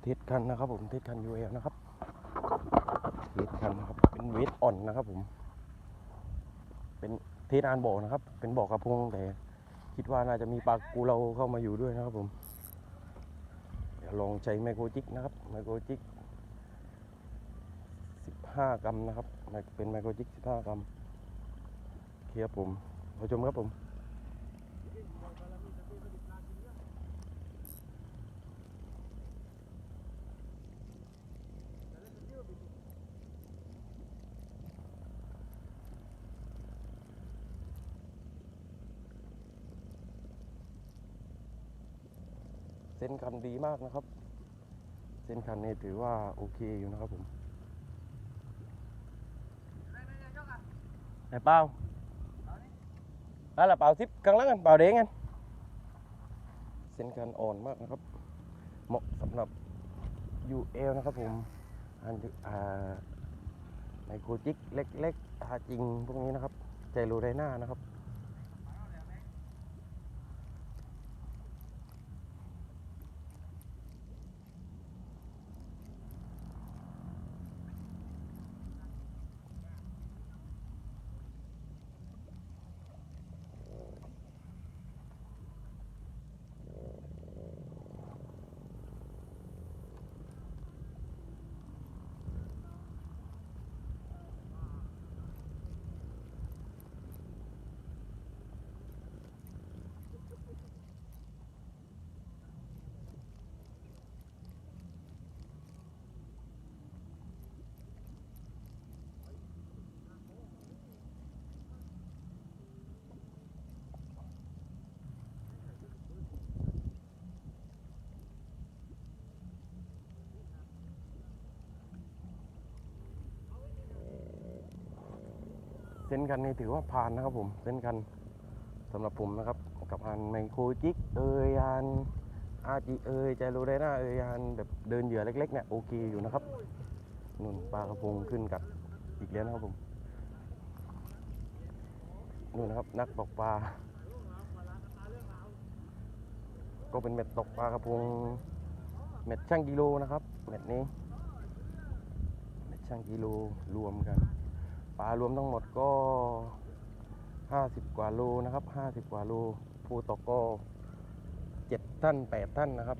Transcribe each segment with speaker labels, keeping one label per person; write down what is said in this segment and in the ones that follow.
Speaker 1: เทสคันนะครับผมเทสคันยูเอนะครับเทสคันนะครับเป็นเวทอ่อนนะครับผม เป็นเทสอานบ่อนะครับ เป็นบ่อกระพงแต่คิดว่าน่าจะมีปลากูเราเข้ามาอยู่ด้วยนะครับผมเดี๋ยวลองใช้ไมโครจิกนะครับไมโครจิก15 กรัมนะครับเป็นไมโครจิก15 กรัมโอเคครับผมผู้ชมครับผม เส้นคันดีมากนะครับ เส้นคันนี้ถือว่าโอเคอยู่นะครับผมไหนเปล่านั่นแหละเปล่าซิปข้างล่างกันเปล่าเด้งกันเส้นคันอ่อนมากนะครับ เหมาะสำหรับ UL นะครับผมอันอ่าไมโครจิกเล็กๆทาจริงพวกนี้นะครับ ใจรูไดหน้านะครับ นกันนี่ถือว่าผ่านนะครับผมเส้นกันสำหรับผมนะครับ กับอันไมโครจิกเอยอันอาจีเอยใจโรไดน่าเอยอันแบบเดินเหยื่อเล็กๆเนี่ยโอเคอยู่นะครับนุ่นปลากระพงขึ้นกับอีกแล้วนะครับผมนู่นนะครับนักตกปลา ก็เป็นเม็ดตกปลากระพงเม็ดช่างกิโลนะครับเม็ดนี้เม็ดช่างกิโลรวมกัน ปลารวมทั้งหมดก็ 50 กว่าโลนะครับ 50 กว่าโลผู้ตกก็7ท่าน 8 ท่านนะครับ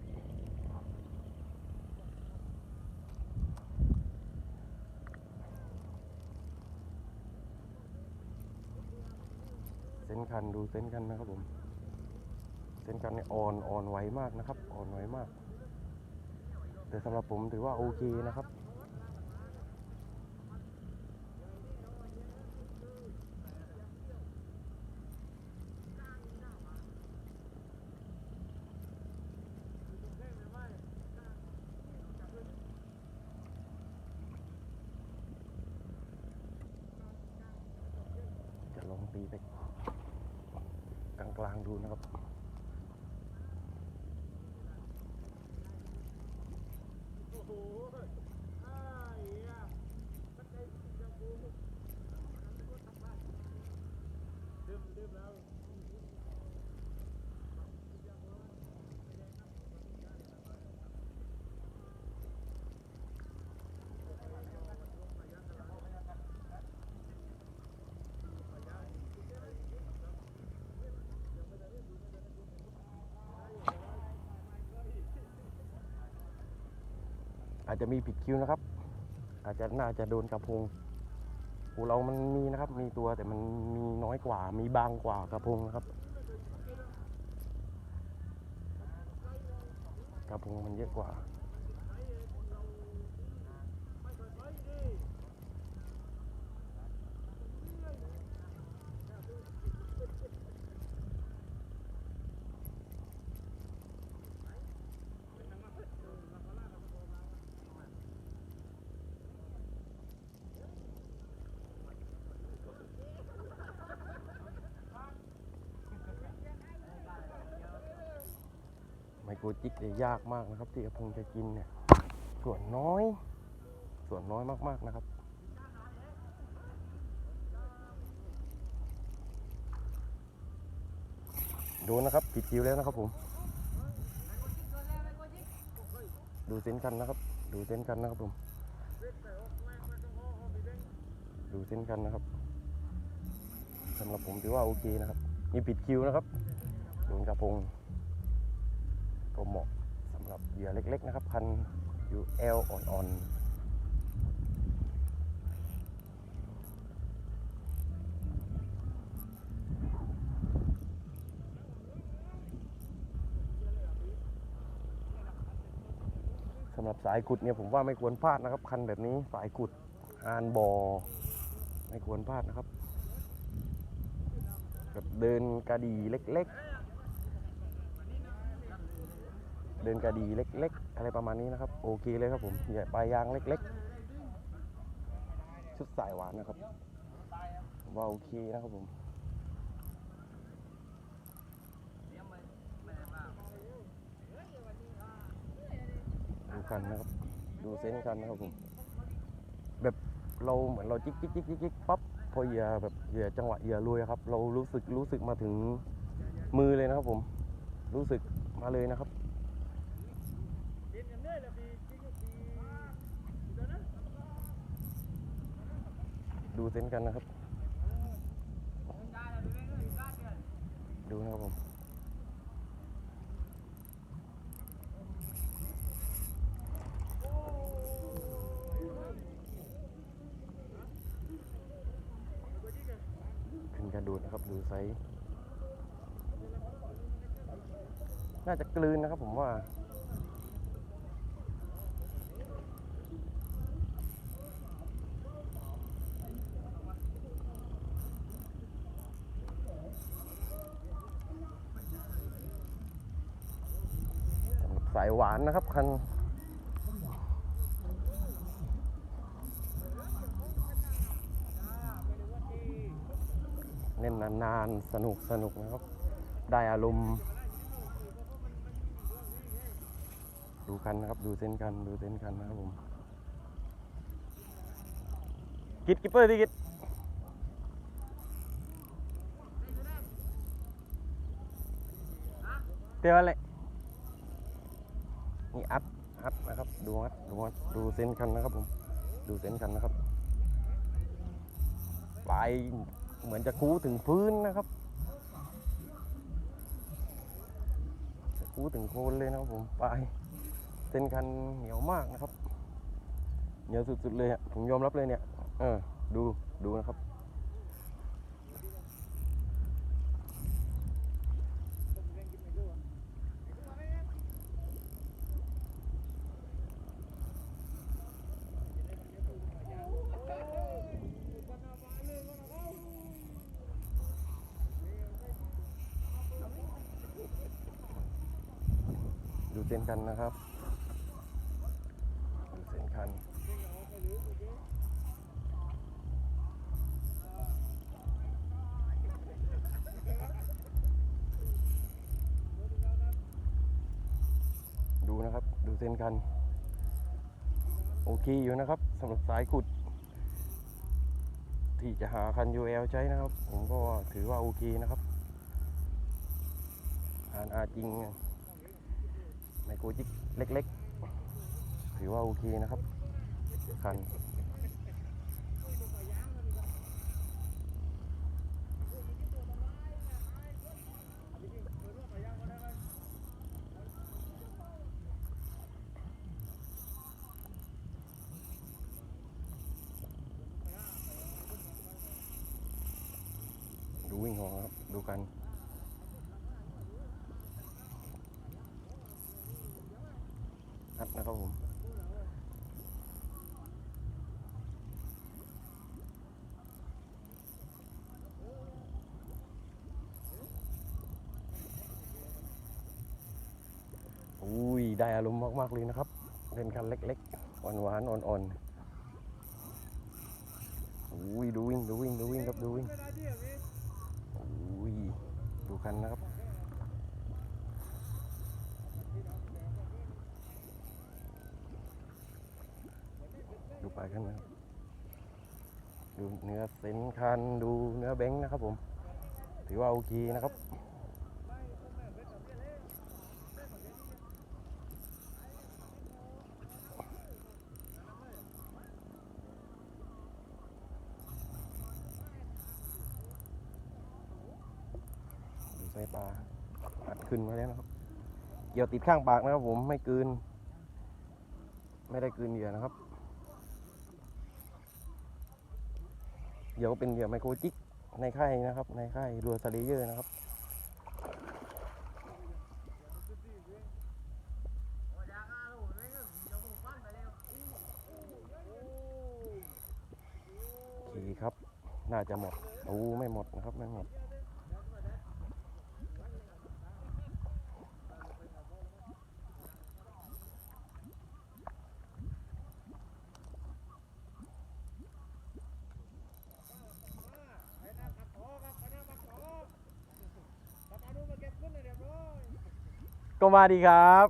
Speaker 1: เส้นคันดูเส้นคันนะครับผมเส้นคันนี่อ่อนอ่อนไวมากนะครับ อ่อนไวมาก แต่สำหรับผมถือว่าโอเคนะครับ จะลองตีไป กลางดูนะครับ อาจจะมีผิดคิวนะครับ อาจจะน่าจะโดนกระพงหูเรามันมีนะครับ มีตัวแต่มันมีน้อยกว่า มีบางกว่ากระพงนะครับ กระพงมันเยอะกว่า โคจิกเนี่ยยากมากนะครับ ที่กระพงจะกินเนี่ย ส่วนน้อย ส่วนน้อยมากๆนะครับดูนะครับผิดคิวแล้วนะครับผม ดูเส้นกันนะครับ ดูเส้นกันนะครับผม ดูเส้นกันนะครับสำหรับผมถือว่าโอเคนะครับ มีปิดคิวนะครับโดนกระพง ก็เหมาะสำหรับเหยื่อเล็ก ๆ นะครับ พันอยู่เอลอ่อนๆสำหรับสายขุดเนี่ยผมว่าไม่ควรพลาดนะครับ คันแบบนี้สายขุดอานบอไม่ควรพลาดนะครับแบบเดินกระดีเล็ก ๆ เดินกระดีเล็ก ๆ อะไรประมาณนี้นะครับ โอเคเลยครับผมอย่ปลายยางเล็ก ๆ ชุดสายหวานนะครับว่าโอเคนะครับผมดูกันนะครับ ดูเซนส์กันนะครับผม แบบเราเหมือนเราจิกจิกจิกจิกจิกปั๊บพอเหยื่อแบบเหยื่อจังหวะเหยื่อลุยครับ เรารู้สึกรู้สึกมาถึงมือเลยนะครับผม รู้สึกมาเลยนะครับ ดูเส้นกันนะครับ ดูนะครับผมขึ้นกระดูดนะครับดูไซส์น่าจะกลืนนะครับผมว่า สำหรับสายหวานนะครับคันเล่นนานๆ สนุกสนุกนะครับ ได้อารมณ์ ดูกันนะครับ ดูเส้นกัน ดูเส้นกันนะครับผม กิดกิปเปอร์ดิกิดเตียวอะไร นี่อัดอัดนะครับ ดูอัดดูัดดูเส้นกันนะครับผมดูเส้นกันนะครับปลายเหมือนจะคูถึงพื้นนะครับจะคูถึงโคนเลยนะครับผมปลายเส้นคันเหนียวมากนะครับ เหนียวสุดๆเลยผมยอมรับเลยเนี่ยเออดูดูนะครับ เส้นคันนะครับเส้นคันดูนะครับ ดูเส้นคัน โอเคอยู่นะครับสำหรับสายขุด ที่จะหาคัน UL ใช้นะครับ ผมก็ถือว่าโอเคนะครับ อ่านอาจริง โครจิกเล็กๆ ถือว่าโอเคนะครับ คัน ดูวิ่งของครับ ดูกัน นัดนะครับผมอุ้ยได้อารมณ์มาก ๆ เลยนะครับเล่นคันเล็กๆหวานๆอ่อนๆอุ้ยดูวิ่งดูวิ่งดูวิ่งครับดูวิ่งอุ้ยดูคันนะครับ ไปข้าน้ดูเนื้อเซนคันดูเนื้อเบ้งนะครับผม ถือว่าโอเคนะครับใส่ปลาอัดขึ้นมาแล้วนะครับ เกี่ยวติดข้างปากนะครับผมไม่กืน ไม่ได้กืนเหยื่อนะครับ เหยื่อก็เป็นเหยื่อไมโครจิกในค่ายนะครับ ในค่ายรัวสเลเยอร์นะครับโอเคครับ น่าจะหมดโอ้ไม่หมดนะครับ ไม่หมด ก็มาดีครับ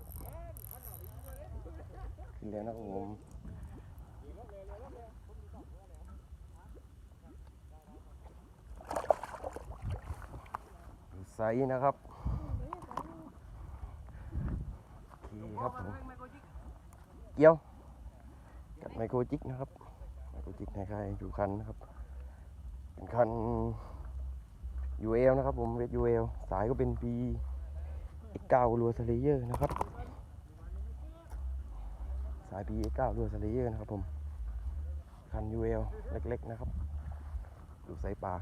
Speaker 1: ขึ้นแล้วนะครับผมใสนะครับโอเคครับผมเกี่ยวกับไมโครจิกนะครับไมโครจิกในค่ายอยู่คันนะครับเป็นคัน UL นะครับผมเวท UL สายก็เป็น P เก้ารัวสเลเยอร์นะครับ สาย P เก้ารัวสเลเยอร์นะครับผมคัน UL เล็กๆนะครับ ดูสายปลา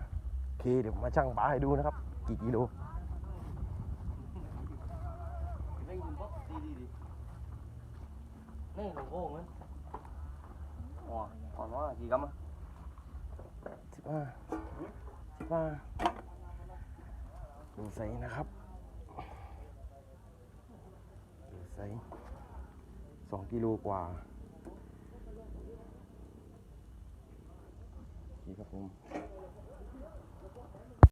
Speaker 1: โอเคเดี๋ยวมาชั่งปลาให้ดูนะครับ กี่กิโล
Speaker 2: เร่งคุณป๊อปดีดีดีนี่หลวงโอ่งนั้นอ๋อถอนว่ากี่กรัมอะ
Speaker 1: สิบห้าสิบห้าดูไซส์นะครับดู ไซส์สองกิโลกว่านี่ครับผม